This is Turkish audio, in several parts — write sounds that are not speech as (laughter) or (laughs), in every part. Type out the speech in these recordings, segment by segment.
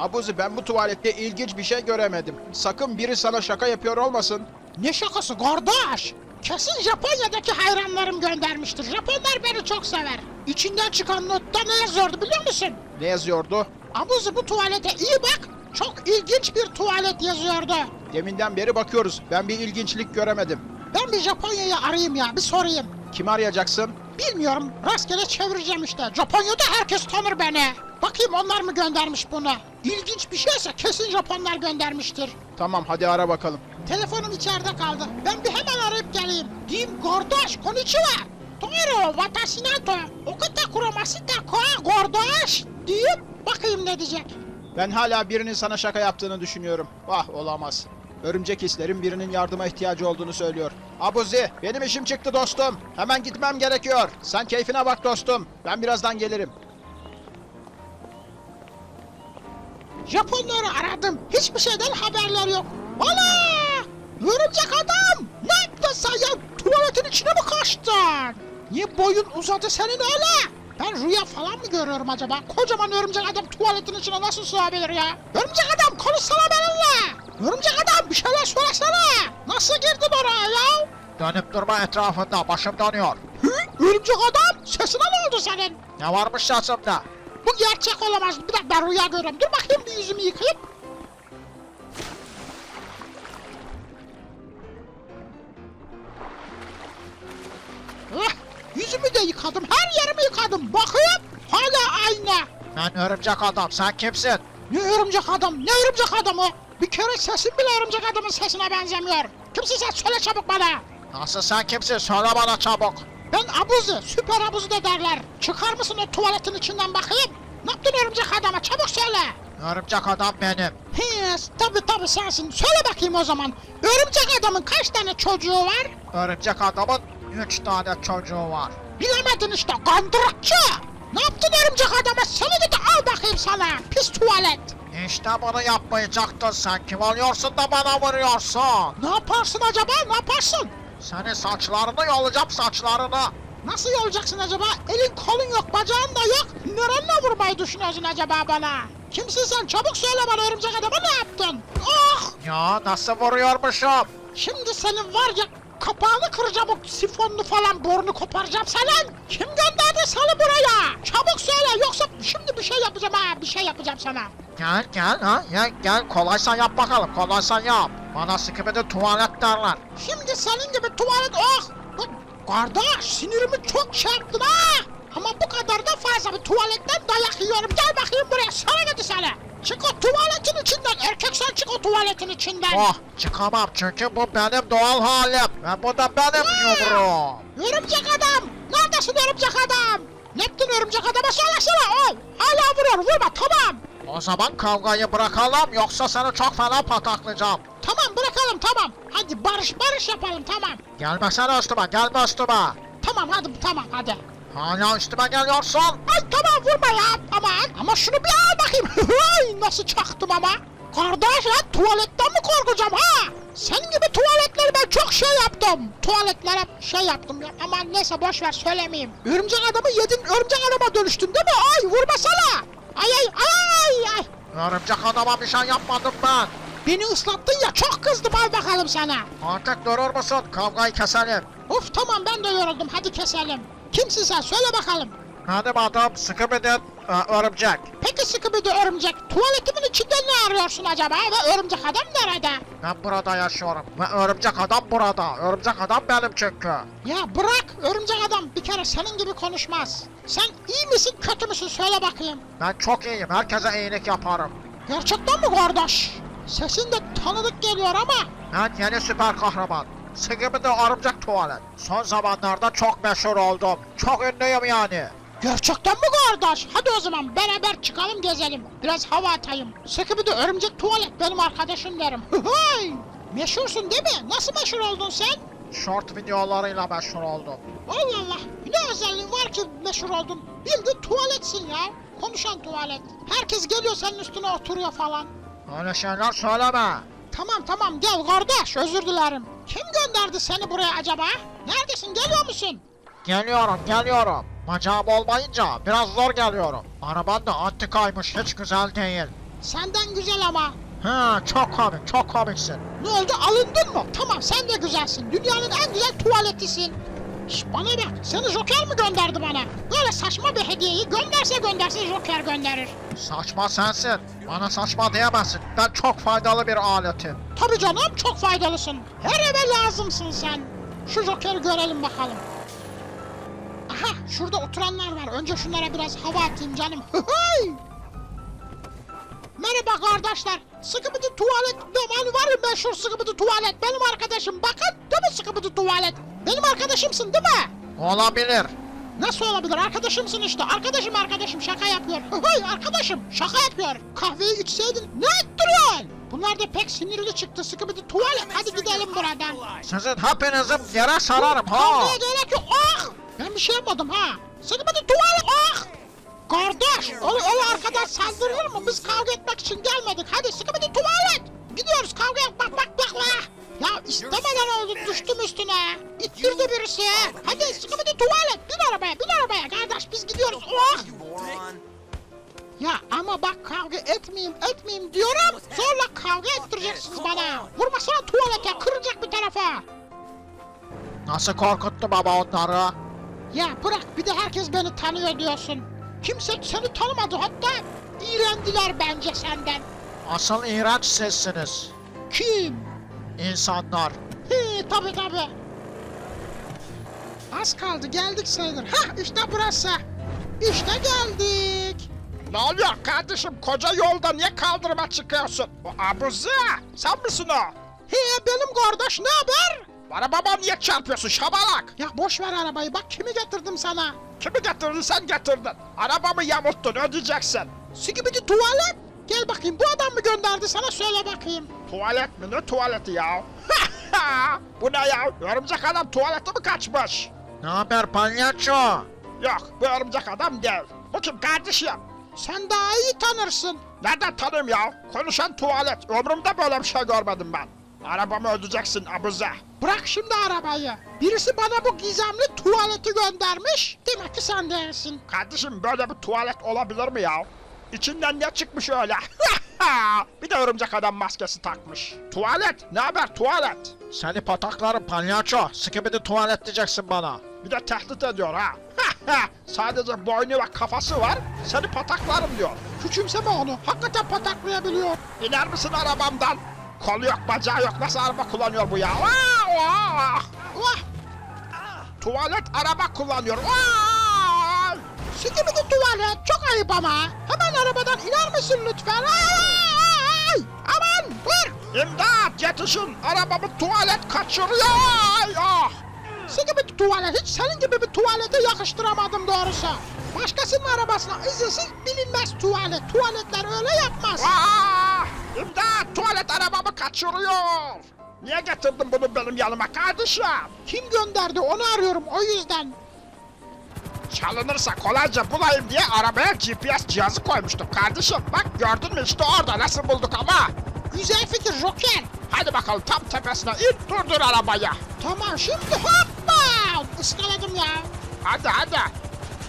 Abuzi ben bu tuvalette ilginç bir şey göremedim. Sakın biri sana şaka yapıyor olmasın. Ne şakası kardeş? Kesin Japonya'daki hayranlarım göndermiştir. Japonlar beni çok sever. İçinden çıkan notta ne yazıyordu biliyor musun? Ne yazıyordu? Abuzi bu tuvalete iyi bak. Çok ilginç bir tuvalet yazıyordu. Deminden beri bakıyoruz. Ben bir ilginçlik göremedim. Ben bir Japonya'yı arayayım ya bir sorayım. Kimi arayacaksın? Bilmiyorum rastgele çevireceğim işte. Japonya'da herkes tanır beni. Bakayım onlar mı göndermiş bunu? İlginç bir şeyse kesin Japonlar göndermiştir. Tamam hadi ara bakalım. Telefonum içeride kaldı. Ben bir hemen arayıp geleyim. Diyeyim kardeş konnichiwa. Doğru watashi nato okata kuramashita ko kardeş deyip bakayım ne diyecek. Ben hala birinin sana şaka yaptığını düşünüyorum. Vah olamaz. Örümcek hislerin birinin yardıma ihtiyacı olduğunu söylüyor. Abuzi benim işim çıktı dostum. Hemen gitmem gerekiyor. Sen keyfine bak dostum. Ben birazdan gelirim. Japonları aradım. Hiçbir şeyden haberler yok. Ana! Örümcek adam! Ne yaptın sen ya? Tuvaletin içine mi kaçtın? Niye boyun uzadı senin öyle? Ben rüya falan mı görüyorum acaba? Kocaman örümcek adam tuvaletin içine nasıl sığabilir ya? Örümcek adam konuşsana benimle! Örümcek adam bir şeyler söylesene! Nasıl girdin oraya ya? Dönüp durma etrafında başım dönüyor. Hı? Örümcek adam? Sesine ne oldu senin? Ne varmış şansımda? Bu gerçek olamaz. Bir dakika ben rüya görüyorum. Dur bakayım bir yüzümü yıkayıp. Eh, yüzümü de yıkadım. Her yerimi yıkadım. Bakayım. Hala aynı. Ben örümcek adam sen kimsin? Ne örümcek adam? Ne örümcek adamı? Bir kere sesin bile örümcek adamın sesine benzemiyor. Kimsin sen? Söyle çabuk bana. Nasıl sen kimsin söyle bana çabuk. Ben abuzu, süper abuzu da derler. Çıkar mısın o tuvaletin içinden bakayım? Ne yaptın örümcek adama? Çabuk söyle. Örümcek adam benim. He, tabi tabi sensin. Söyle bakayım o zaman. Örümcek adamın kaç tane çocuğu var? Örümcek adamın üç tane çocuğu var. Bilemedin işte kandırıkçı. Ne yaptın örümcek adama? Seni de al bakayım sana. Pis tuvalet. İşte bunu yapmayacaktın sen. Kim oluyorsun da bana vuruyorsun? Ne yaparsın acaba? Ne yaparsın? Senin saçlarını yolacağım saçlarını. Nasıl yolacaksın acaba? Elin kolun yok, bacağın da yok. Nerenle vurmayı düşünüyorsun acaba bana? Kimsin sen? Çabuk söyle bana örümcek adama ne yaptın? Oh! Ya nasıl vuruyormuşum? Şimdi senin var ya kapağını kıracağım o sifonlu falan borunu koparacağım senin. Kim gönderdi seni buraya? Çabuk söyle yoksa şimdi bir şey yapacağım ha bir şey yapacağım sana. Gel gel ha gel gel kolaysan yap bakalım kolaysan yap. Bana sıkıbede tuvalet derler. Şimdi senin gibi tuvalet oh. Lan Kardeş sinirimi çok şey yaptın ha. Ama bu kadar da fazla bir tuvaletten dayak yiyorum. Gel bakayım buraya sana dedi sana. Çık o tuvaletin içinden erkek sen çık o tuvaletin içinden. Oh çıkamam çünkü bu benim doğal halim. Ve bu da benim yumruğum. Örümcek adam! Neredesin örümcek adam? Ne yaptın örümcek adama söylesene oy! Hala vuruyor vurma tamam! O zaman kavgayı bırakalım yoksa seni çok fena pataklayacağım. Tamam bırakalım tamam. Hadi barış barış yapalım tamam. Gelmesene üstüme gelme üstüme. Tamam hadi tamam hadi. Hala üstüme geliyorsun. Ay tamam vurma ya tamam. Ama şunu bir al bakayım. (laughs) Ay nasıl çaktım ama. Kardeş ya tuvaletten mi korkacağım ha? Senin gibi tuvaletleri ben çok şey yaptım. Tuvaletlere şey yaptım ya. Ama neyse boş ver söylemeyeyim. Örümcek adamı yedin örümcek adama dönüştün değil mi? Ay vurmasana. Ay ay ay ay. Örümcek adama bir şey yapmadım ben. Beni ıslattın ya çok kızdım al bakalım sana. Artık durur musun? Kavgayı keselim. Of tamam ben de yoruldum hadi keselim. Kimsin sen söyle bakalım. Benim adım Sıkıbıdın e, Örümcek. Peki sıkı bir de örümcek. Tuvaletimin içinde ne arıyorsun acaba ve örümcek adam nerede? Ben burada yaşıyorum ve örümcek adam burada. Örümcek adam benim çünkü. Ya bırak örümcek adam bir kere senin gibi konuşmaz. Sen iyi misin kötü müsün söyle bakayım. Ben çok iyiyim. Herkese iyilik yaparım. Gerçekten mi kardeş? Sesin de tanıdık geliyor ama. Ben yeni süper kahraman. Sıkıbıdı örümcek tuvalet. Son zamanlarda çok meşhur oldum. Çok ünlüyüm yani. Gerçekten mi kardeş? Hadi o zaman beraber çıkalım gezelim. Biraz hava atayım. De örümcek tuvalet benim arkadaşım derim. Hıhıy! Meşhursun değil mi? Nasıl meşhur oldun sen? Short videolarıyla meşhur oldum. Allah Allah. Ne özelliğin var ki meşhur oldun? Bildiğin tuvaletsin ya. Konuşan tuvalet. Herkes geliyor senin üstüne oturuyor falan. Öyle şeyler söyleme. Tamam tamam gel kardeş özür dilerim. Kim gönderdi seni buraya acaba? Neredesin geliyor musun? Geliyorum, geliyorum. Bacağım olmayınca biraz zor geliyorum. Araban da antikaymış, hiç güzel değil. Senden güzel ama. Ha çok komik çok komiksin. Ne oldu alındın mı? Tamam sen de güzelsin. Dünyanın en güzel tuvaletisin. Şş, bana bak seni Joker mi gönderdi bana? Böyle saçma bir hediyeyi gönderse gönderse Joker gönderir. Saçma sensin. Bana saçma diyemezsin. Ben çok faydalı bir aletim. Tabii canım çok faydalısın. Her eve lazımsın sen. Şu Joker'i görelim bakalım. Şurada oturanlar var. Önce şunlara biraz hava atayım canım. Merhaba kardeşler. Sıkıbıdı tuvalet. Hani var ya meşhur sıkıbıdı tuvalet. Benim arkadaşım. Bakın değil mi sıkıbıdı tuvalet? Benim arkadaşımsın değil mi? Olabilir. Nasıl olabilir? Arkadaşımsın işte. Arkadaşım arkadaşım şaka yapıyor. Hıhıy arkadaşım şaka yapıyor. Kahveyi içseydin ne ettiriyorsun? Bunlar da pek sinirli çıktı. Sıkıbıdı tuvalet. Hadi gidelim buradan. Sizin hepinizi yere sararım ha. Kavgaya gerek yok. Ah! Ben bir şey yapmadım ha. Sıkıntı tuvalet. Ah! Kardeş, öyle, öyle arkadan saldırılır mı? Biz kavga etmek için gelmedik. Hadi sıkıntı tuvalet. Gidiyoruz kavga yap. Bak bak bak bak. Ya istemeden oldu düştüm üstüne. İttirdi birisi. Hadi sıkıntı tuvalet. Bin arabaya bin arabaya. Kardeş biz gidiyoruz. Oh! Ya ama bak kavga etmeyeyim etmeyeyim diyorum. Zorla kavga ettireceksiniz bana. Vurmasana tuvalete kıracak bir tarafa. Nasıl korkuttu baba onları? Ya bırak bir de herkes beni tanıyor diyorsun. Kimse seni tanımadı hatta iğrendiler bence senden. Asıl iğrenç sizsiniz. Kim? İnsanlar. He tabi tabi. Az kaldı geldik sayılır. Hah işte burası. İşte geldik. Ne oluyor kardeşim? Koca yolda niye kaldırıma çıkıyorsun? O abuzi! Sen misin o? He benim kardeş ne haber? Arabama niye çarpıyorsun şabalak? Ya boş ver arabayı bak kimi getirdim sana. Kimi getirdin sen getirdin. Arabamı yamulttun ödeyeceksin. Sikibidi tuvalet. Gel bakayım bu adam mı gönderdi sana söyle bakayım. Tuvalet mi ne tuvaleti ya? (laughs) Bu ne ya? Örümcek adam tuvalete mi kaçmış? Ne haber palyaço? Yok bu örümcek adam değil. Bu kim kardeşim? Sen daha iyi tanırsın. Nereden tanıyım ya? Konuşan tuvalet. Ömrümde böyle bir şey görmedim ben. Arabamı ödeyeceksin abuze. Bırak şimdi arabayı. Birisi bana bu gizemli tuvaleti göndermiş. Demek ki sen değilsin. Kardeşim böyle bir tuvalet olabilir mi ya? İçinden ne çıkmış öyle? (laughs) bir de örümcek adam maskesi takmış. Tuvalet, ne haber tuvalet? Seni pataklarım palyaço. Sıkı tuvalet diyeceksin bana. Bir de tehdit ediyor ha. (laughs) Sadece boynu ve kafası var, seni pataklarım diyor. Küçümseme onu. Hakikaten pataklayabiliyor. İner misin arabamdan? Kolu yok, bacağı yok, nasıl araba kullanıyor bu ya? Vah, Tuvalet araba kullanıyor. Vay! Sikimidi tuvalet. Çok ayıp ama. Hemen arabadan iner misin lütfen? Ay! Aman dur! İmdat yetişin, arabamı tuvalet kaçırıyor. Ah! Sikimidi tuvalet. Hiç senin gibi bir tuvalete yakıştıramadım doğrusu. Başkasının arabasına izinsiz bilinmez tuvalet. Tuvaletler öyle yapmaz. Ah! İmdat tuvalet arabamı kaçırıyor. Niye getirdin bunu benim yanıma kardeşim? Kim gönderdi onu arıyorum o yüzden. Çalınırsa kolayca bulayım diye arabaya GPS cihazı koymuştum kardeşim. Bak gördün mü işte orada nasıl bulduk ama. Güzel fikir Joker. Hadi bakalım tam tepesine in durdur arabayı. Tamam şimdi hoppa! Iskaladım ya. Hadi hadi.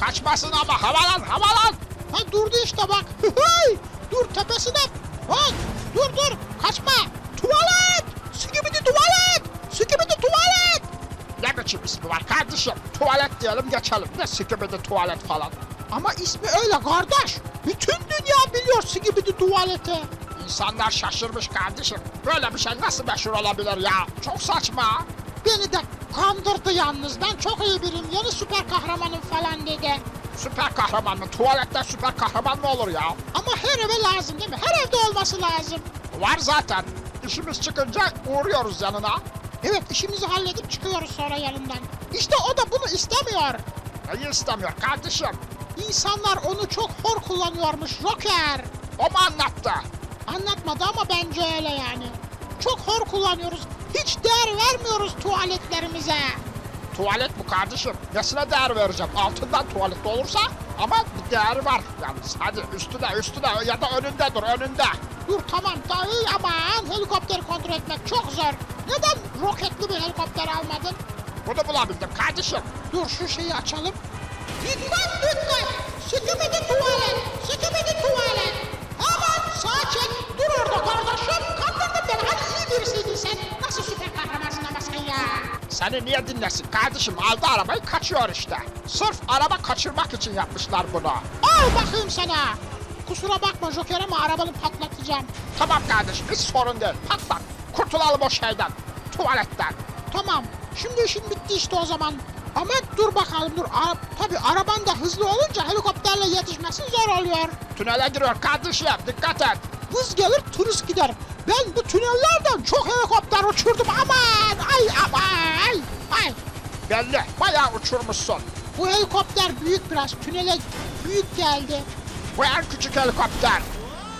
Kaçmasın ama havalan havalan. Ha durdu işte bak. (laughs) Dur tepesine. Bak dur dur kaçma. Tuvalet! Sikibidi tuvalet! Sikibidi tuvalet! Ne biçim ismi var kardeşim? Tuvalet diyelim geçelim. Ne sikimidi tuvalet falan. Ama ismi öyle kardeş. Bütün dünya biliyor Sikibidi tuvaleti. İnsanlar şaşırmış kardeşim. Böyle bir şey nasıl meşhur olabilir ya? Çok saçma. Beni de kandırdı yalnız. Ben çok iyi biriyim. Yeni süper kahramanım falan dedi. Süper kahraman mı? Tuvalette süper kahraman mı olur ya? Ama her eve lazım değil mi? Her evde olması lazım. Var zaten. İşimiz çıkınca uğruyoruz yanına. Evet işimizi halledip çıkıyoruz sonra yanından. İşte o da bunu istemiyor. Neyi istemiyor kardeşim? İnsanlar onu çok hor kullanıyormuş Joker. O mu anlattı? Anlatmadı ama bence öyle yani. Çok hor kullanıyoruz. Hiç değer vermiyoruz tuvaletlerimize. Tuvalet bu kardeşim. Nesine değer vereceğim? Altından tuvalet olursa ama bir değeri var. Yalnız hadi üstüne üstüne ya da önünde dur önünde. Dur tamam daha iyi aman helikopteri kontrol etmek çok zor. Neden roketli bir helikopter almadın? Bunu bulabildim kardeşim. Dur şu şeyi açalım. Lütfen lütfen. Sikimidi tuvalet. Sikimidi tuvalet. Aman sağa çek. Dur orada kardeşim. Kandırdın beni. Hani iyi birisiydin sen. Nasıl süper kahramansın ama sen ya. Seni niye dinlesin kardeşim? Aldı arabayı kaçıyor işte. Sırf araba kaçırmak için yapmışlar bunu. Al bakayım sana. Kusura bakma Joker ama arabanın patladı patlatacağım. Tamam kardeşim hiç sorun değil patlat. Kurtulalım o şeyden. Tuvaletten. Tamam. Şimdi işin bitti işte o zaman. Ama dur bakalım dur. Ara, tabii araban da hızlı olunca helikopterle yetişmesi zor oluyor. Tünele giriyor kardeşim dikkat et. Hız gelir turist gider. Ben bu tünellerden çok helikopter uçurdum aman ay aman ay ay. Belli bayağı uçurmuşsun. Bu helikopter büyük biraz tünele büyük geldi. Bu en küçük helikopter.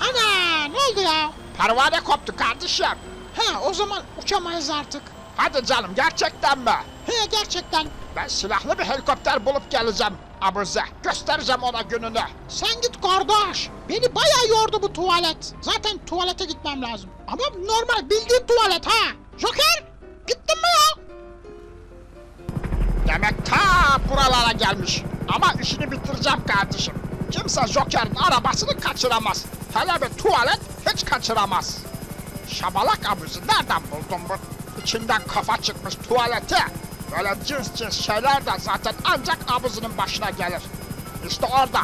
Ana ne oldu ya? Pervane koptu kardeşim. He o zaman uçamayız artık. Hadi canım gerçekten mi? He gerçekten. Ben silahlı bir helikopter bulup geleceğim Abuze. Göstereceğim ona gününü. Sen git kardeş. Beni bayağı yordu bu tuvalet. Zaten tuvalete gitmem lazım. Ama normal bildiğin tuvalet ha. Joker gittin mi ya? Demek ta buralara gelmiş. Ama işini bitireceğim kardeşim. Kimse Joker'in arabasını kaçıramaz. Bir tuvalet hiç kaçıramaz. Şabalak abuzu nereden buldun bu? İçinden kafa çıkmış tuvaleti. Böyle cins cins şeyler de zaten ancak abuzunun başına gelir. İşte orada.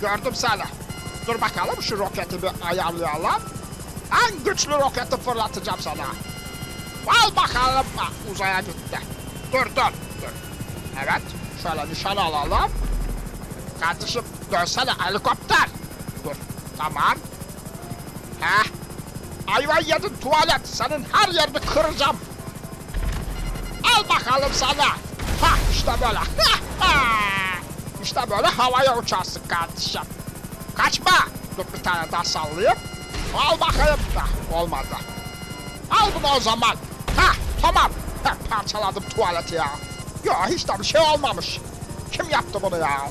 Gördüm seni. Dur bakalım şu roketi bir ayarlayalım. En güçlü roketi fırlatacağım sana. Al bakalım. Ah, uzaya gitti. Dur dur dur. Evet şöyle nişan alalım. Kardeşim dönsene helikopter. Tamam. Heh. Ayva yedin tuvalet. Senin her yerini kıracağım. Al bakalım sana. Ha işte böyle. işte böyle havaya uçarsın kardeşim. Kaçma. Dur bir tane daha sallayayım. Al bakayım. Hah, olmadı. Al bunu o zaman. Ha tamam. Ha, parçaladım tuvaleti ya. Ya hiç de bir şey olmamış. Kim yaptı bunu ya?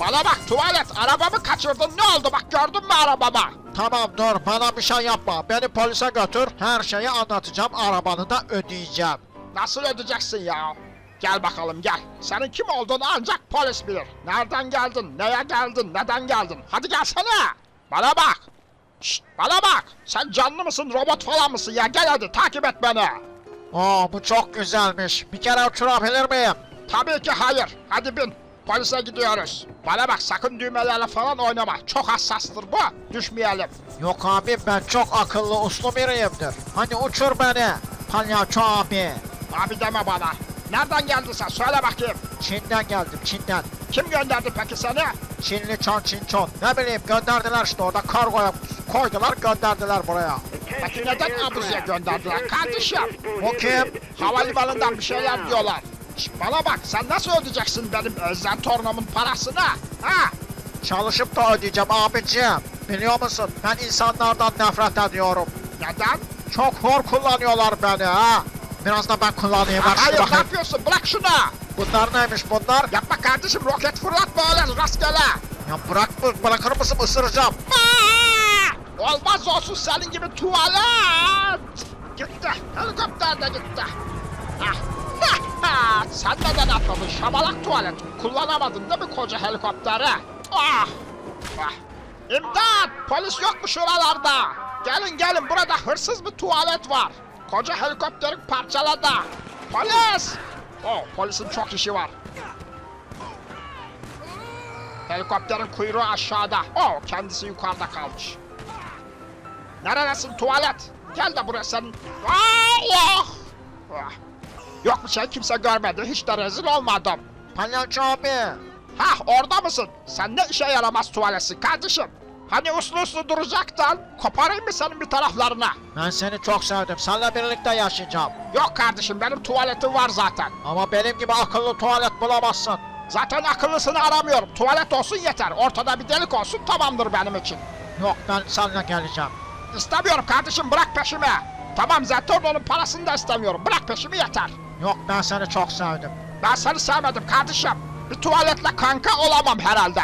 Bana bak tuvalet arabamı kaçırdın ne oldu bak gördün mü arabamı? Tamam dur bana bir şey yapma. Beni polise götür. Her şeyi anlatacağım. Arabanı da ödeyeceğim. Nasıl ödeyeceksin ya? Gel bakalım gel. Senin kim olduğunu ancak polis bilir. Nereden geldin, neye geldin, neden geldin? Hadi gelsene. Bana bak. Şşt, bana bak. Sen canlı mısın, robot falan mısın ya? Gel hadi takip et beni. Oo bu çok güzelmiş. Bir kere uçurabilir miyim? Tabii ki hayır. Hadi bin. Polise gidiyoruz. Bana bak sakın düğmelerle falan oynama. Çok hassastır bu. Düşmeyelim. Yok abi ben çok akıllı uslu biriyimdir. Hadi uçur beni. Palyaço abi. Abi deme bana. Nereden geldin sen? Söyle bakayım. Çin'den geldim Çin'den. Kim gönderdi peki seni? Çinli çon Çin çon. Ne bileyim gönderdiler işte orada kargoya koydular gönderdiler buraya. Peki neden Abuzi'ye gönderdiler kardeşim? O kim? Havalimanından bir şeyler diyorlar. Şş, bana bak sen nasıl ödeyeceksin benim özlen torunumun parasını? Ha? Çalışıp da ödeyeceğim abicim. Biliyor musun ben insanlardan nefret ediyorum. Neden? Çok hor kullanıyorlar beni ha. Biraz da ben kullanayım. Şunu Hayır ne bakayım. yapıyorsun? Bırak şunu. Bunlar neymiş bunlar? Yapma kardeşim roket fırlatma öyle rastgele. Ya bırak bırakır mısın ısıracağım. Aa! Olmaz olsun senin gibi tuvalet. Gitti. Helikopter de gitti. Ah. Sen neden atladın şabalak tuvalet? Kullanamadın değil mi koca helikopteri? Ah. Ah. İmdat! Polis yok mu şuralarda? Gelin gelin burada hırsız bir tuvalet var. Koca helikopterin parçaladı. Polis! Oh polisin çok işi var. Helikopterin kuyruğu aşağıda. Oh kendisi yukarıda kalmış. Neredesin tuvalet? Gel de buraya sen. Allah! Ah. Yok bir şey kimse görmedi. Hiç de rezil olmadım. Palyaço abi. Hah orada mısın? Sen ne işe yaramaz tuvaletsin kardeşim? Hani uslu uslu duracaktın? Koparayım mı senin bir taraflarına? Ben seni çok sevdim. Seninle birlikte yaşayacağım. Yok kardeşim benim tuvaletim var zaten. Ama benim gibi akıllı tuvalet bulamazsın. Zaten akıllısını aramıyorum. Tuvalet olsun yeter. Ortada bir delik olsun tamamdır benim için. Yok ben seninle geleceğim. İstemiyorum kardeşim bırak peşimi. Tamam zaten onun parasını da istemiyorum. Bırak peşimi yeter. Yok ben seni çok sevdim. Ben seni sevmedim kardeşim. Bir tuvaletle kanka olamam herhalde.